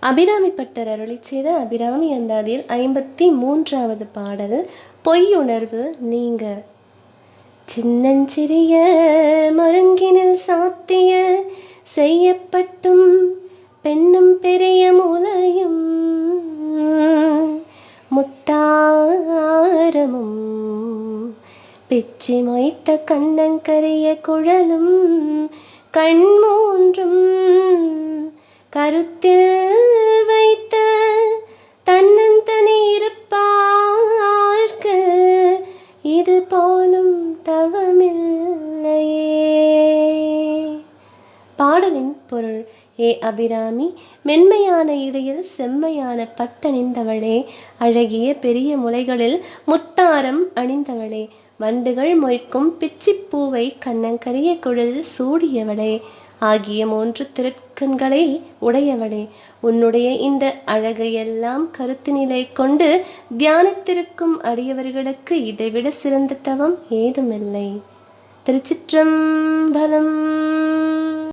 Abirami butter அருளி செய்த அபிராமி அந்தாதியில் ஐம்பத்தி மூன்றாவது பாடல் பொய்யுணர்வு நீங்க. சின்னஞ்சிறிய மருங்கினில் சாத்திய செய்யப்பட்டும் பெண்ணும் பெரிய மூலையும் முத்தாரமும். பிச்சி மொய்த்த கண்ணங்கரிய குழலும் கண் மூன்றும் கருத்தில் இது போலும் தவ பாடலின் பொருள் ஏ அபிராமி மென்மையான இடையில் செம்மையான பட்டணிந்தவளே அழகிய பெரிய முளைகளில் முத்தாரம் அணிந்தவளே வண்டுகள் மொய்க்கும் பிச்சிப்பூவை கண்ணங்கரிய குழலில் சூடியவளே ஆகிய மூன்று திருக்கண்களை உடையவளே உன்னுடைய இந்த அழகையெல்லாம் கருத்தினிலை கொண்டு தியானத்திருக்கும் அடியவர்களுக்கு இதைவிட சிறந்த தவம் ஏதுமில்லை. திருச்சிற்றம்பலம்